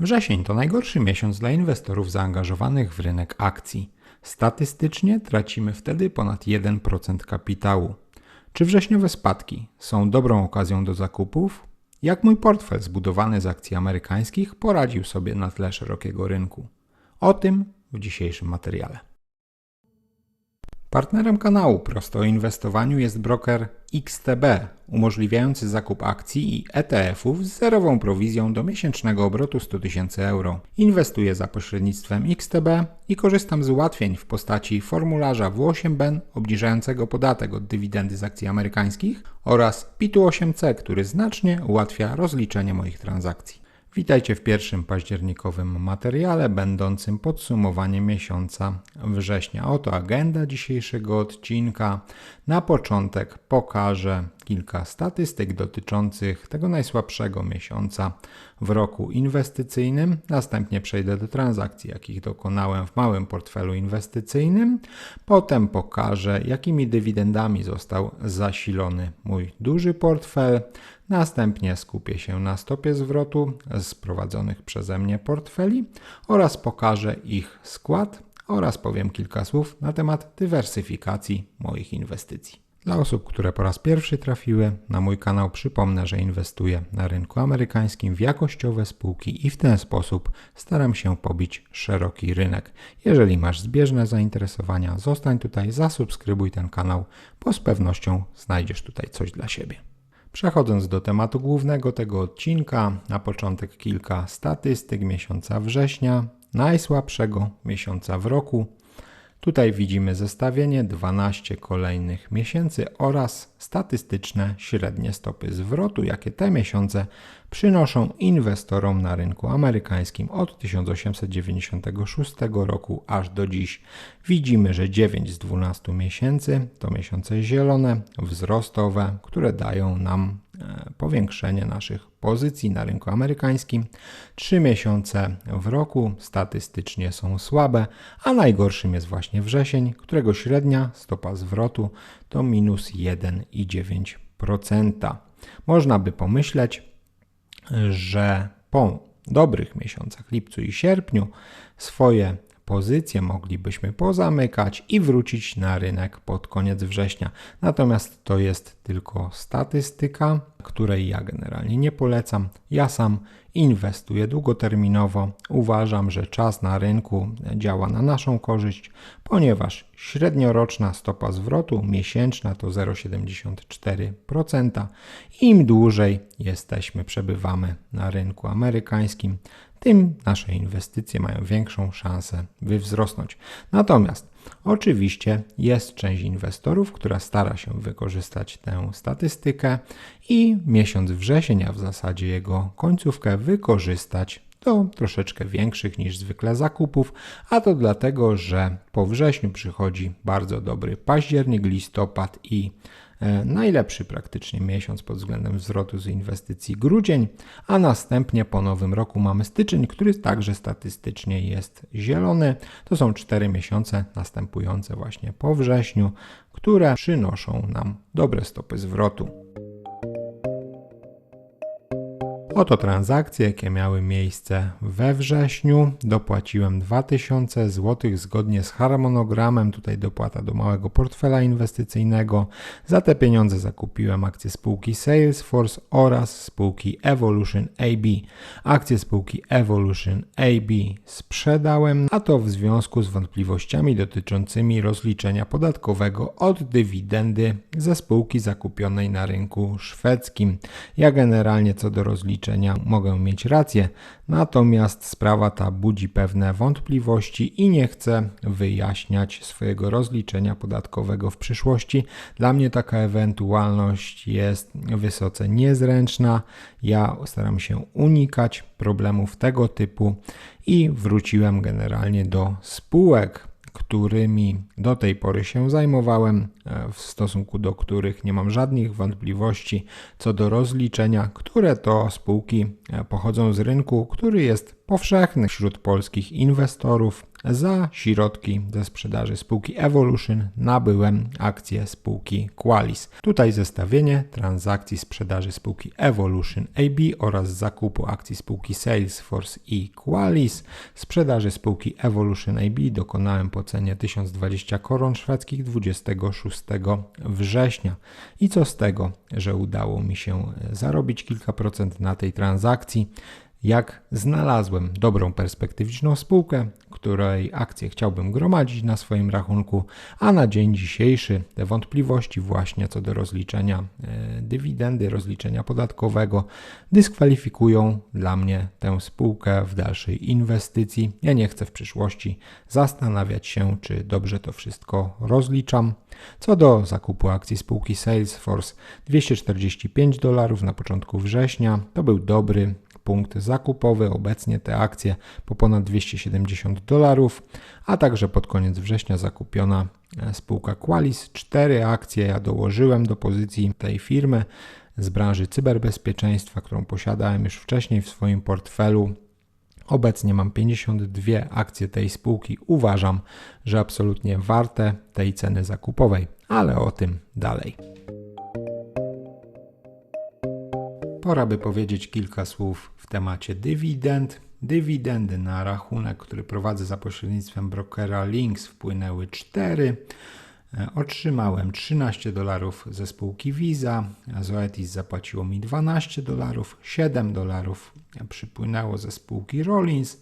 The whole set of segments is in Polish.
Wrzesień to najgorszy miesiąc dla inwestorów zaangażowanych w rynek akcji. Statystycznie tracimy wtedy ponad 1% kapitału. Czy wrześniowe spadki są dobrą okazją do zakupów? Jak mój portfel zbudowany z akcji amerykańskich poradził sobie na tle szerokiego rynku? O tym w dzisiejszym materiale. Partnerem kanału Prosto o Inwestowaniu jest broker XTB, umożliwiający zakup akcji i ETF-ów z zerową prowizją do miesięcznego obrotu 100 tysięcy euro. Inwestuję za pośrednictwem XTB i korzystam z ułatwień w postaci formularza W8BEN obniżającego podatek od dywidendy z akcji amerykańskich oraz PIT-8C, który znacznie ułatwia rozliczenie moich transakcji. Witajcie w pierwszym październikowym materiale będącym podsumowaniem miesiąca września. Oto agenda dzisiejszego odcinka. Na początek pokażę kilka statystyk dotyczących tego najsłabszego miesiąca w roku inwestycyjnym. Następnie przejdę do transakcji, jakich dokonałem w małym portfelu inwestycyjnym. Potem pokażę, jakimi dywidendami został zasilony mój duży portfel. Następnie skupię się na stopie zwrotu z prowadzonych przeze mnie portfeli oraz pokażę ich skład oraz powiem kilka słów na temat dywersyfikacji moich inwestycji. Dla osób, które po raz pierwszy trafiły na mój kanał, przypomnę, że inwestuję na rynku amerykańskim w jakościowe spółki i w ten sposób staram się pobić szeroki rynek. Jeżeli masz zbieżne zainteresowania, zostań tutaj, zasubskrybuj ten kanał, bo z pewnością znajdziesz tutaj coś dla siebie. Przechodząc do tematu głównego tego odcinka, na początek kilka statystyk miesiąca września, najsłabszego miesiąca w roku. Tutaj widzimy zestawienie 12 kolejnych miesięcy oraz statystyczne średnie stopy zwrotu, jakie te miesiące przynoszą inwestorom na rynku amerykańskim od 1896 roku aż do dziś. Widzimy, że 9 z 12 miesięcy to miesiące zielone, wzrostowe, które dają nam powiększenie naszych pozycji na rynku amerykańskim. Trzy miesiące w roku statystycznie są słabe, a najgorszym jest właśnie wrzesień, którego średnia stopa zwrotu to minus 1,9%. Można by pomyśleć, że po dobrych miesiącach lipcu i sierpniu swoje pozycje moglibyśmy pozamykać i wrócić na rynek pod koniec września. Natomiast to jest tylko statystyka, której ja generalnie nie polecam. Ja sam inwestuję długoterminowo. Uważam, że czas na rynku działa na naszą korzyść, ponieważ średnioroczna stopa zwrotu miesięczna to 0,74%. Im dłużej jesteśmy, przebywamy na rynku amerykańskim, tym nasze inwestycje mają większą szansę wzrosnąć. Natomiast oczywiście jest część inwestorów, która stara się wykorzystać tę statystykę i miesiąc wrzesień, a w zasadzie jego końcówkę wykorzystać do troszeczkę większych niż zwykle zakupów, a to dlatego, że po wrześniu przychodzi bardzo dobry październik, listopad i najlepszy praktycznie miesiąc pod względem zwrotu z inwestycji grudzień, a następnie po nowym roku mamy styczeń, który także statystycznie jest zielony. To są cztery miesiące następujące właśnie po wrześniu, które przynoszą nam dobre stopy zwrotu. Oto transakcje, jakie miały miejsce we wrześniu. Dopłaciłem 2000 zł zgodnie z harmonogramem. Tutaj dopłata do małego portfela inwestycyjnego. Za te pieniądze zakupiłem akcje spółki Salesforce oraz spółki Evolution AB. Akcje spółki Evolution AB sprzedałem, a to w związku z wątpliwościami dotyczącymi rozliczenia podatkowego od dywidendy ze spółki zakupionej na rynku szwedzkim. Ja generalnie co do rozliczenia mogę mieć rację, natomiast sprawa ta budzi pewne wątpliwości i nie chcę wyjaśniać swojego rozliczenia podatkowego w przyszłości. Dla mnie taka ewentualność jest wysoce niezręczna. Ja staram się unikać problemów tego typu i wróciłem generalnie do spółek którymi do tej pory się zajmowałem, e, w stosunku do których nie mam żadnych wątpliwości co do rozliczenia, które to spółki e, pochodzą z rynku, który jest powszechny wśród polskich inwestorów. Za środki ze sprzedaży spółki Evolution nabyłem akcje spółki Qualis. Tutaj zestawienie transakcji sprzedaży spółki Evolution AB oraz zakupu akcji spółki Salesforce i Qualis. Sprzedaży spółki Evolution AB dokonałem po cenie 1020 koron szwedzkich 26 września. I co z tego, że udało mi się zarobić kilka procent na tej transakcji? Jak znalazłem dobrą perspektywiczną spółkę, której akcje chciałbym gromadzić na swoim rachunku, a na dzień dzisiejszy te wątpliwości właśnie co do rozliczenia e, dywidendy, rozliczenia podatkowego dyskwalifikują dla mnie tę spółkę w dalszej inwestycji. Ja nie chcę w przyszłości zastanawiać się, czy dobrze to wszystko rozliczam. Co do zakupu akcji spółki Salesforce 245 dolarów na początku września, to był dobry punkt zakupowy. Obecnie te akcje po ponad 270 dolarów, a także pod koniec września zakupiona e, spółka Qualis. Cztery akcje ja dołożyłem do pozycji tej firmy z branży cyberbezpieczeństwa, którą posiadałem już wcześniej w swoim portfelu. Obecnie mam 52 akcje tej spółki. Uważam, że absolutnie warte tej ceny zakupowej, ale o tym dalej. Pora by powiedzieć kilka słów w temacie dywidend. Dywidendy na rachunek, który prowadzę za pośrednictwem brokera Links wpłynęły 4. E, otrzymałem 13 dolarów ze spółki Visa, Zoetis zapłaciło mi 12 dolarów, 7 dolarów przypłynęło ze spółki Rollins,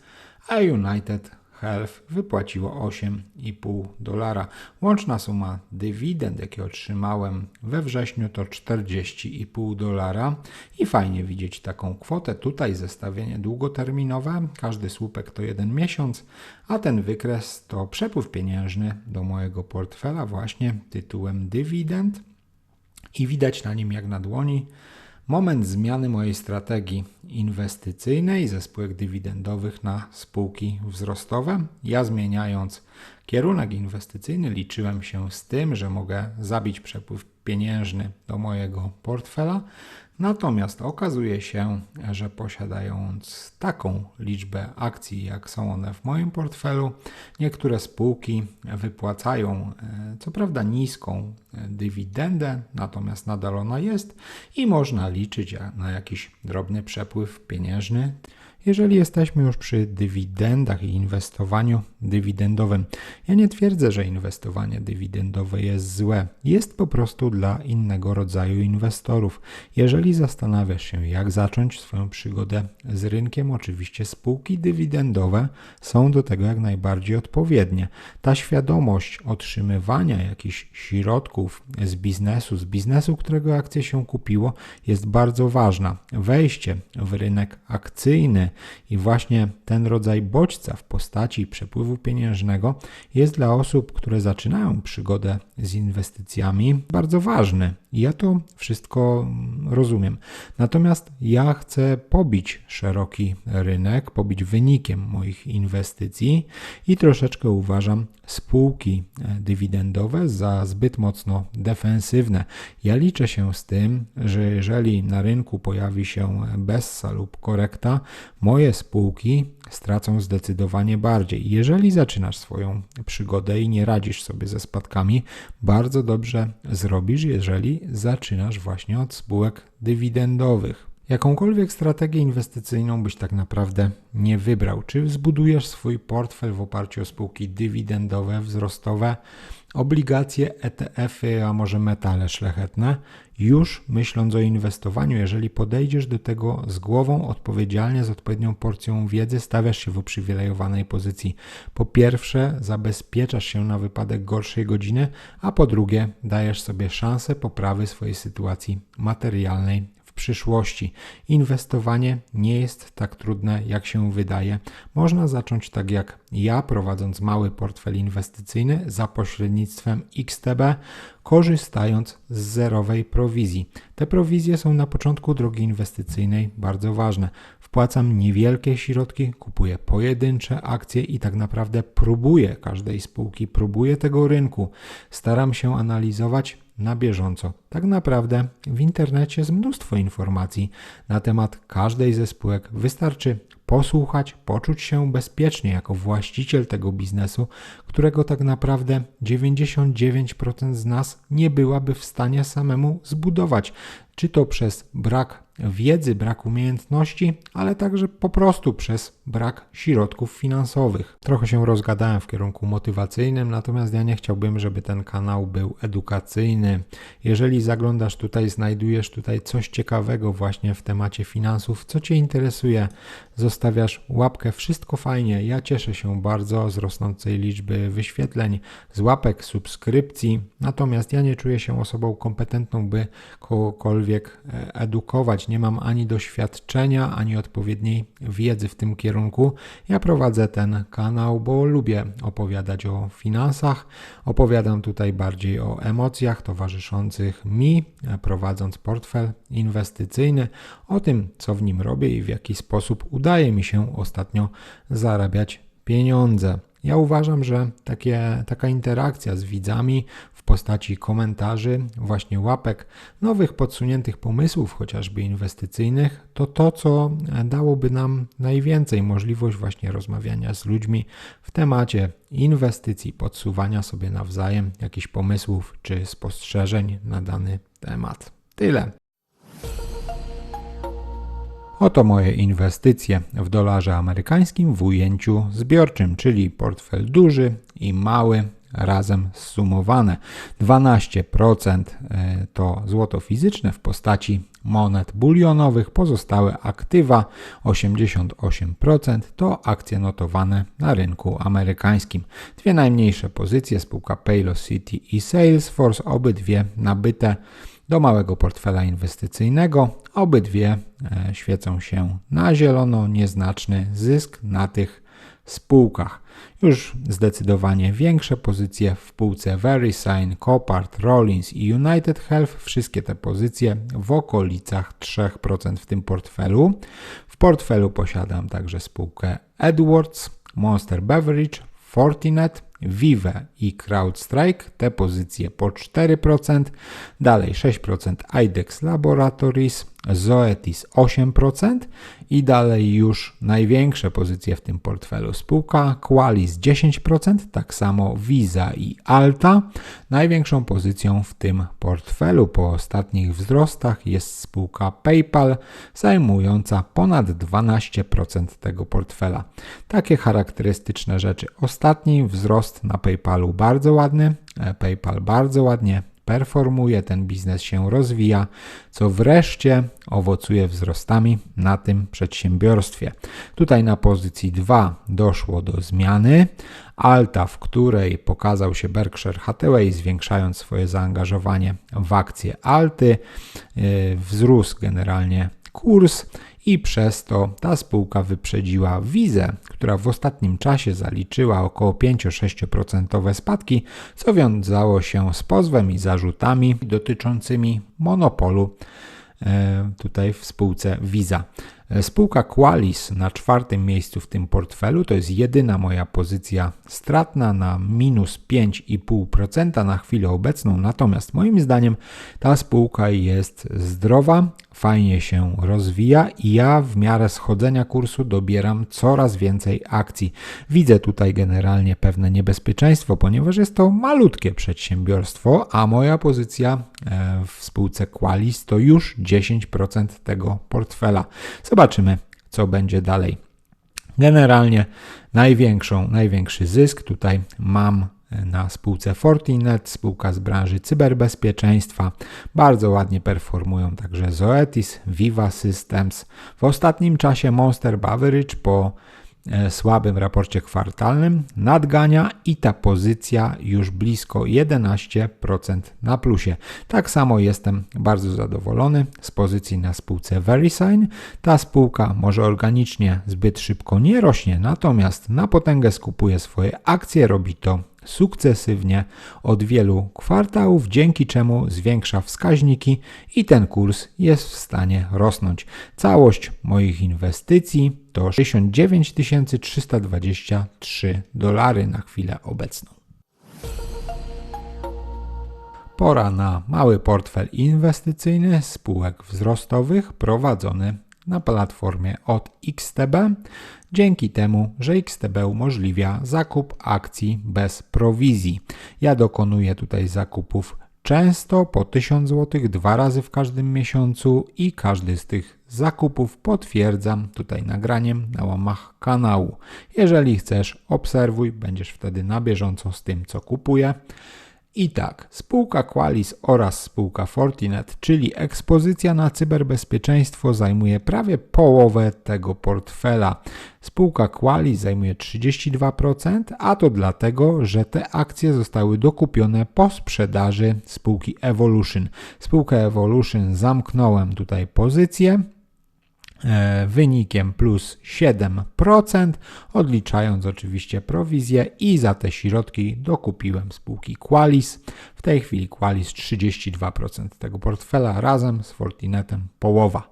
a United Health wypłaciło 8,5 dolara. Łączna suma dywidend, jakie otrzymałem we wrześniu, to 40,5 dolara. I fajnie widzieć taką kwotę. Tutaj zestawienie długoterminowe, każdy słupek to jeden miesiąc, a ten wykres to przepływ pieniężny do mojego portfela właśnie tytułem dywidend. I widać na nim jak na dłoni moment zmiany mojej strategii inwestycyjnej ze spółek dywidendowych na spółki wzrostowe. Ja zmieniając kierunek inwestycyjny liczyłem się z tym, że mogę zabić przepływ pieniężny do mojego portfela, Natomiast okazuje się, że posiadając taką liczbę akcji, jak są one w moim portfelu, niektóre spółki wypłacają e, co prawda niską e, dywidendę, natomiast nadal ona jest i można liczyć na jakiś drobny przepływ pieniężny. Jeżeli jesteśmy już przy dywidendach i inwestowaniu dywidendowym, ja nie twierdzę, że inwestowanie dywidendowe jest złe. Jest po prostu dla innego rodzaju inwestorów. Jeżeli zastanawiasz się, jak zacząć swoją przygodę z rynkiem, oczywiście spółki dywidendowe są do tego jak najbardziej odpowiednie. Ta świadomość otrzymywania jakichś środków z biznesu, z biznesu, którego akcje się kupiło, jest bardzo ważna. Wejście w rynek akcyjny i właśnie ten rodzaj bodźca w postaci przepływu pieniężnego jest dla osób, które zaczynają przygodę z inwestycjami bardzo ważny. I ja to wszystko rozumiem. Natomiast ja chcę pobić szeroki rynek, pobić wynikiem moich inwestycji i troszeczkę uważam spółki e, dywidendowe za zbyt mocno defensywne. Ja liczę się z tym, że jeżeli na rynku pojawi się bessa lub korekta, moje spółki stracą zdecydowanie bardziej. Jeżeli zaczynasz swoją przygodę i nie radzisz sobie ze spadkami, bardzo dobrze zrobisz, jeżeli zaczynasz właśnie od spółek dywidendowych. Jakąkolwiek strategię inwestycyjną byś tak naprawdę nie wybrał. Czy zbudujesz swój portfel w oparciu o spółki dywidendowe, wzrostowe, obligacje, ETF-y, a może metale szlachetne? Już myśląc o inwestowaniu, jeżeli podejdziesz do tego z głową odpowiedzialnie, z odpowiednią porcją wiedzy, stawiasz się w uprzywilejowanej pozycji. Po pierwsze, zabezpieczasz się na wypadek gorszej godziny, a po drugie, dajesz sobie szansę poprawy swojej sytuacji materialnej przyszłości. Inwestowanie nie jest tak trudne, jak się wydaje. Można zacząć tak jak ja, prowadząc mały portfel inwestycyjny za pośrednictwem XTB, korzystając z zerowej prowizji. Te prowizje są na początku drogi inwestycyjnej bardzo ważne. Wpłacam niewielkie środki, kupuję pojedyncze akcje i tak naprawdę próbuję każdej spółki, próbuję tego rynku. Staram się analizować na bieżąco. Tak naprawdę w internecie jest mnóstwo informacji na temat każdej ze spółek. Wystarczy posłuchać, poczuć się bezpiecznie jako właściciel tego biznesu, którego tak naprawdę 99% z nas nie byłaby w stanie samemu zbudować. Czy to przez brak wiedzy, brak umiejętności, ale także po prostu przez brak środków finansowych. Trochę się rozgadałem w kierunku motywacyjnym, natomiast ja nie chciałbym, żeby ten kanał był edukacyjny. Jeżeli zaglądasz tutaj, znajdujesz tutaj coś ciekawego właśnie w temacie finansów, co Cię interesuje, zostawiasz łapkę, wszystko fajnie. Ja cieszę się bardzo z rosnącej liczby wyświetleń, z łapek, subskrypcji, natomiast ja nie czuję się osobą kompetentną, by kogokolwiek e, nie mam ani doświadczenia, ani odpowiedniej wiedzy w tym kierunku. Ja prowadzę ten kanał, bo lubię opowiadać o finansach. Opowiadam tutaj bardziej o emocjach towarzyszących mi, prowadząc portfel inwestycyjny, o tym, co w nim robię i w jaki sposób udaje mi się ostatnio zarabiać pieniądze. Ja uważam, że takie, taka interakcja z widzami postaci komentarzy, właśnie łapek, nowych podsuniętych pomysłów, chociażby inwestycyjnych, to to, co dałoby nam najwięcej możliwość właśnie rozmawiania z ludźmi w temacie inwestycji, podsuwania sobie nawzajem jakichś pomysłów czy spostrzeżeń na dany temat. Tyle. Oto moje inwestycje w dolarze amerykańskim w ujęciu zbiorczym, czyli portfel duży i mały razem zsumowane. 12% e, to złoto fizyczne w postaci monet bulionowych, pozostałe aktywa 88% to akcje notowane na rynku amerykańskim. Dwie najmniejsze pozycje spółka Paylocity i Salesforce, obydwie nabyte do małego portfela inwestycyjnego. Obydwie e, świecą się na zielono, nieznaczny zysk na tych spółkach. Już zdecydowanie większe pozycje w półce VeriSign, Copart, Rollins i United Health. Wszystkie te pozycje w okolicach 3% w tym portfelu. W portfelu posiadam także spółkę Edwards, Monster Beverage, Fortinet, Vive i CrowdStrike, te pozycje po 4%, dalej 6% IDEX Laboratories, Zoetis 8% i dalej już największe pozycje w tym portfelu spółka Qualis 10%, tak samo Visa i Alta. Największą pozycją w tym portfelu po ostatnich wzrostach jest spółka PayPal zajmująca ponad 12% tego portfela. Takie charakterystyczne rzeczy. Ostatni wzrost na PayPalu bardzo ładny, e, PayPal bardzo ładnie performuje, ten biznes się rozwija, co wreszcie owocuje wzrostami na tym przedsiębiorstwie. Tutaj na pozycji 2 doszło do zmiany. Alta, w której pokazał się Berkshire Hathaway, zwiększając swoje zaangażowanie w akcje Alty, yy, wzrósł generalnie kurs i przez to ta spółka wyprzedziła Wizę, która w ostatnim czasie zaliczyła około 5-6% spadki, co wiązało się z pozwem i zarzutami dotyczącymi monopolu e, tutaj w spółce Visa. E, spółka Qualis na czwartym miejscu w tym portfelu to jest jedyna moja pozycja stratna na minus 5,5% na chwilę obecną. Natomiast moim zdaniem ta spółka jest zdrowa, fajnie się rozwija i ja w miarę schodzenia kursu dobieram coraz więcej akcji. Widzę tutaj generalnie pewne niebezpieczeństwo, ponieważ jest to malutkie przedsiębiorstwo, a moja pozycja e, w spółce Qualis to już 10% tego portfela. Zobaczymy, co będzie dalej. Generalnie największą, największy zysk tutaj mam na spółce Fortinet, spółka z branży cyberbezpieczeństwa. Bardzo ładnie performują także Zoetis, Viva Systems. W ostatnim czasie Monster Beverage po E, słabym raporcie kwartalnym nadgania i ta pozycja już blisko 11% na plusie. Tak samo jestem bardzo zadowolony z pozycji na spółce VeriSign. Ta spółka może organicznie zbyt szybko nie rośnie, natomiast na potęgę skupuje swoje akcje, robi to sukcesywnie od wielu kwartałów, dzięki czemu zwiększa wskaźniki i ten kurs jest w stanie rosnąć. Całość moich inwestycji to 69 323 dolary na chwilę obecną. Pora na mały portfel inwestycyjny spółek wzrostowych prowadzony na platformie od XTB, dzięki temu, że XTB umożliwia zakup akcji bez prowizji. Ja dokonuję tutaj zakupów często po 1000 zł dwa razy w każdym miesiącu i każdy z tych zakupów potwierdzam tutaj nagraniem na łamach kanału. Jeżeli chcesz, obserwuj, będziesz wtedy na bieżąco z tym, co kupuję. I tak, spółka Qualis oraz spółka Fortinet, czyli ekspozycja na cyberbezpieczeństwo, zajmuje prawie połowę tego portfela. Spółka Qualis zajmuje 32%, a to dlatego, że te akcje zostały dokupione po sprzedaży spółki Evolution. Spółkę Evolution zamknąłem tutaj pozycję wynikiem plus 7%, odliczając oczywiście prowizję i za te środki dokupiłem spółki Qualis. W tej chwili Qualis 32% tego portfela razem z Fortinetem połowa.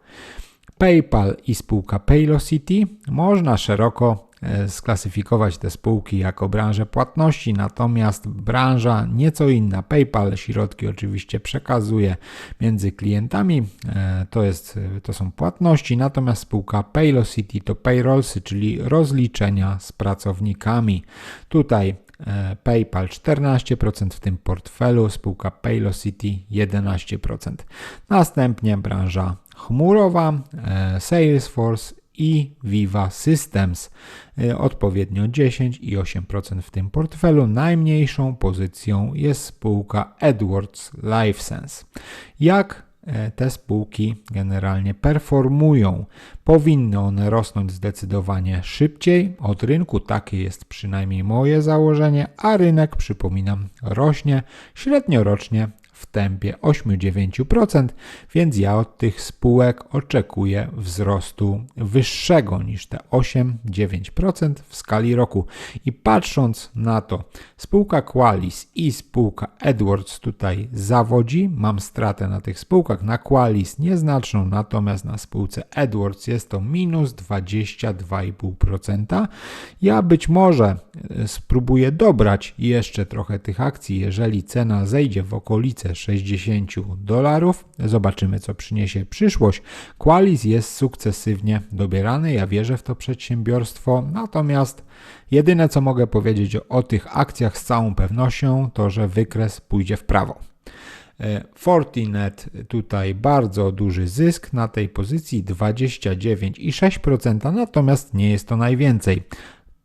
PayPal i spółka Paylocity można szeroko E, sklasyfikować te spółki jako branżę płatności, natomiast branża nieco inna. PayPal środki oczywiście przekazuje między klientami, e, to, jest, to są płatności, natomiast spółka Paylocity to payrollsy, czyli rozliczenia z pracownikami. Tutaj e, PayPal 14% w tym portfelu, spółka Paylocity 11%. Następnie branża chmurowa, Salesforce i Viva Systems, y, odpowiednio 10 i 8% w tym portfelu. Najmniejszą pozycją jest spółka Edwards LifeSense. Jak e, te spółki generalnie performują. Powinny one rosnąć zdecydowanie szybciej od rynku, takie jest przynajmniej moje założenie, a rynek, przypominam, rośnie średnio rocznie w tempie 8-9%, więc ja od tych spółek oczekuję wzrostu wyższego niż te 8-9% w skali roku. I patrząc na to, spółka Qualis i spółka Edwards tutaj zawodzi, mam stratę na tych spółkach, na Qualis nieznaczną, natomiast na spółce Edwards jest to minus 22,5%. Ja być może e, spróbuję dobrać jeszcze trochę tych akcji, jeżeli cena zejdzie w okolice 60 dolarów. Zobaczymy, co przyniesie przyszłość. Qualis jest sukcesywnie dobierany. Ja wierzę w to przedsiębiorstwo. Natomiast jedyne, co mogę powiedzieć o, o tych akcjach z całą pewnością, to że wykres pójdzie w prawo. E, Fortinet tutaj bardzo duży zysk na tej pozycji 29,6%, natomiast nie jest to najwięcej.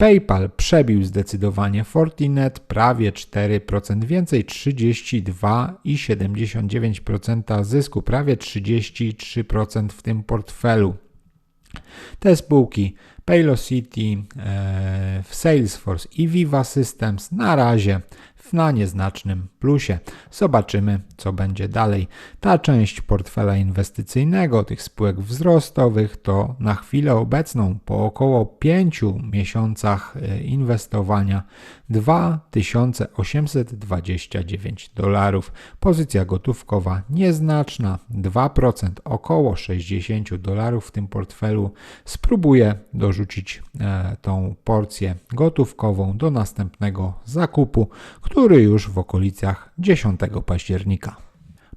PayPal przebił zdecydowanie Fortinet, prawie 4% więcej, 32,79% zysku, prawie 33% w tym portfelu. Te spółki Paylocity, e, Salesforce i Viva Systems na razie na nieznacznym plusie. Zobaczymy, co będzie dalej. Ta część portfela inwestycyjnego, tych spółek wzrostowych, to na chwilę obecną, po około 5 miesiącach e, inwestowania, 2829 dolarów. Pozycja gotówkowa nieznaczna, 2%, około 60 dolarów w tym portfelu. Spróbuję dorzucić e, tą porcję gotówkową do następnego zakupu, który już w okolicach 10 października.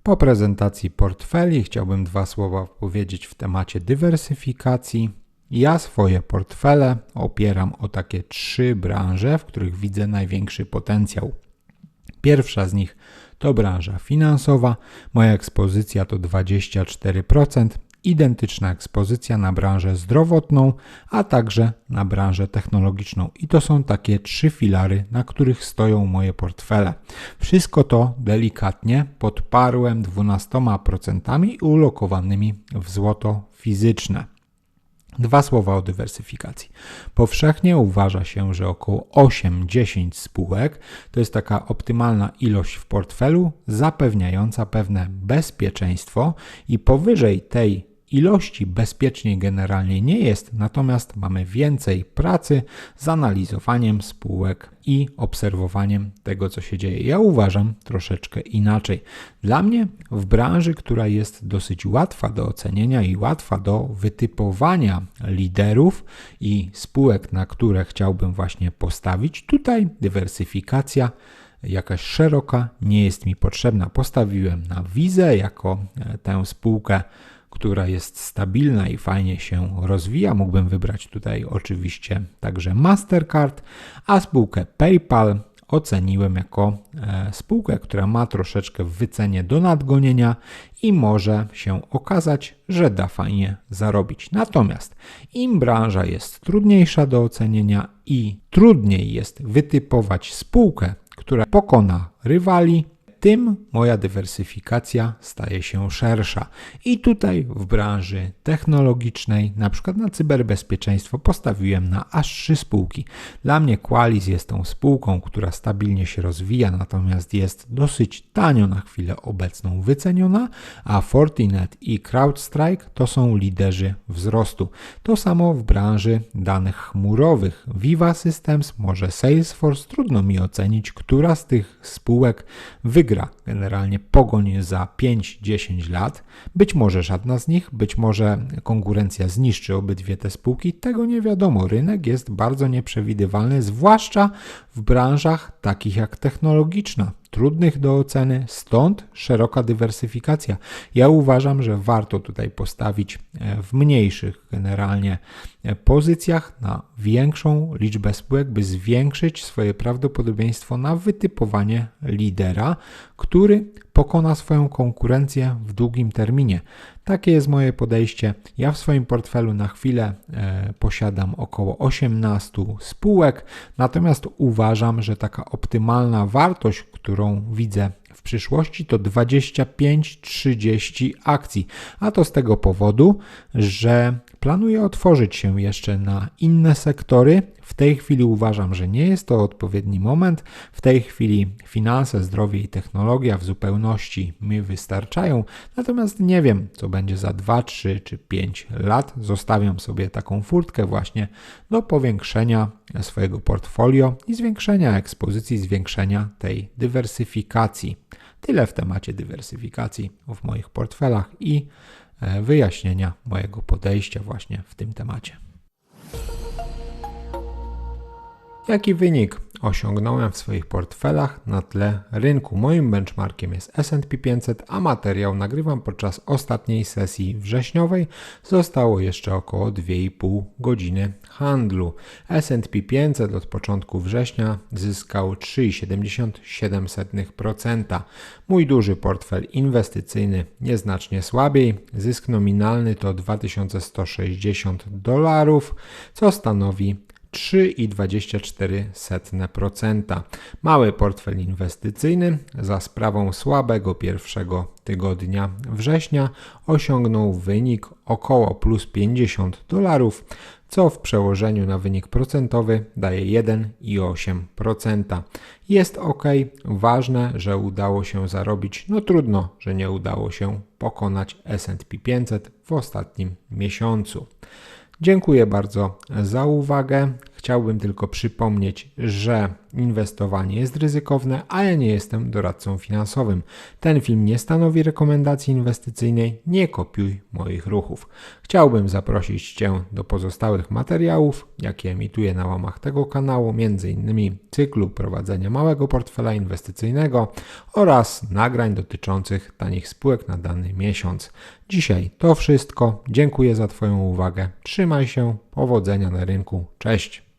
Po prezentacji portfeli chciałbym dwa słowa powiedzieć w temacie dywersyfikacji. Ja swoje portfele opieram o takie trzy branże, w których widzę największy potencjał. Pierwsza z nich to branża finansowa, moja ekspozycja to 24%, identyczna ekspozycja na branżę zdrowotną, a także na branżę technologiczną. I to są takie trzy filary, na których stoją moje portfele. Wszystko to delikatnie podparłem 12% ulokowanymi w złoto fizyczne. Dwa słowa o dywersyfikacji. Powszechnie uważa się, że około 8-10 spółek to jest taka optymalna ilość w portfelu, zapewniająca pewne bezpieczeństwo, i powyżej tej ilości bezpieczniej generalnie nie jest, natomiast mamy więcej pracy z analizowaniem spółek i obserwowaniem tego, co się dzieje. Ja uważam troszeczkę inaczej. Dla mnie w branży, która jest dosyć łatwa do ocenienia i łatwa do wytypowania liderów i spółek, na które chciałbym właśnie postawić, tutaj dywersyfikacja jakaś szeroka nie jest mi potrzebna. Postawiłem na Wizę jako e, tę spółkę, która jest stabilna i fajnie się rozwija. Mógłbym wybrać tutaj oczywiście także Mastercard, a spółkę PayPal oceniłem jako e, spółkę, która ma troszeczkę w wycenie do nadgonienia i może się okazać, że da fajnie zarobić. Natomiast im branża jest trudniejsza do ocenienia i trudniej jest wytypować spółkę, która pokona rywali, tym moja dywersyfikacja staje się szersza. I tutaj w branży technologicznej, na przykład na cyberbezpieczeństwo, postawiłem na aż trzy spółki. Dla mnie Qualis jest tą spółką, która stabilnie się rozwija, natomiast jest dosyć tanio na chwilę obecną wyceniona, a Fortinet i CrowdStrike to są liderzy wzrostu. To samo w branży danych chmurowych. Viva Systems, może Salesforce, trudno mi ocenić, która z tych spółek wygra wygra generalnie pogoń za 5-10 lat. Być może żadna z nich, być może konkurencja zniszczy obydwie te spółki, tego nie wiadomo. Rynek jest bardzo nieprzewidywalny, zwłaszcza w branżach takich jak technologiczna trudnych do oceny, stąd szeroka dywersyfikacja. Ja uważam, że warto tutaj postawić e, w mniejszych generalnie e, pozycjach na większą liczbę spółek, by zwiększyć swoje prawdopodobieństwo na wytypowanie lidera, który pokona swoją konkurencję w długim terminie. Takie jest moje podejście. Ja w swoim portfelu na chwilę e, posiadam około 18 spółek, natomiast uważam, że taka optymalna wartość, którą widzę w przyszłości, to 25-30 akcji. A to z tego powodu, że planuję otworzyć się jeszcze na inne sektory. W tej chwili uważam, że nie jest to odpowiedni moment. W tej chwili finanse, zdrowie i technologia w zupełności mi wystarczają. Natomiast nie wiem, co będzie za 2, 3 czy 5 lat. Zostawiam sobie taką furtkę właśnie do powiększenia swojego portfolio i zwiększenia ekspozycji, zwiększenia tej dywersyfikacji. Tyle w temacie dywersyfikacji w moich portfelach i e, wyjaśnienia mojego podejścia właśnie w tym temacie. Jaki wynik osiągnąłem w swoich portfelach na tle rynku? Moim benchmarkiem jest SP 500, a materiał nagrywam podczas ostatniej sesji wrześniowej. Zostało jeszcze około 2,5 godziny handlu. SP 500 od początku września zyskał 3,77%. Mój duży portfel inwestycyjny nieznacznie słabiej. Zysk nominalny to 2160 dolarów, co stanowi 3,24%. Mały portfel inwestycyjny za sprawą słabego pierwszego tygodnia września osiągnął wynik około plus 50 dolarów, co w przełożeniu na wynik procentowy daje 1,8%. Jest ok, ważne, że udało się zarobić, no trudno, że nie udało się pokonać SP 500 w ostatnim miesiącu. Dziękuję bardzo za uwagę. Chciałbym tylko przypomnieć, że inwestowanie jest ryzykowne, a ja nie jestem doradcą finansowym. Ten film nie stanowi rekomendacji inwestycyjnej, nie kopiuj moich ruchów. Chciałbym zaprosić Cię do pozostałych materiałów, jakie emituję na łamach tego kanału, m.in. cyklu prowadzenia małego portfela inwestycyjnego oraz nagrań dotyczących tanich spółek na dany miesiąc. Dzisiaj to wszystko. Dziękuję za Twoją uwagę. Trzymaj się. Powodzenia na rynku. Cześć.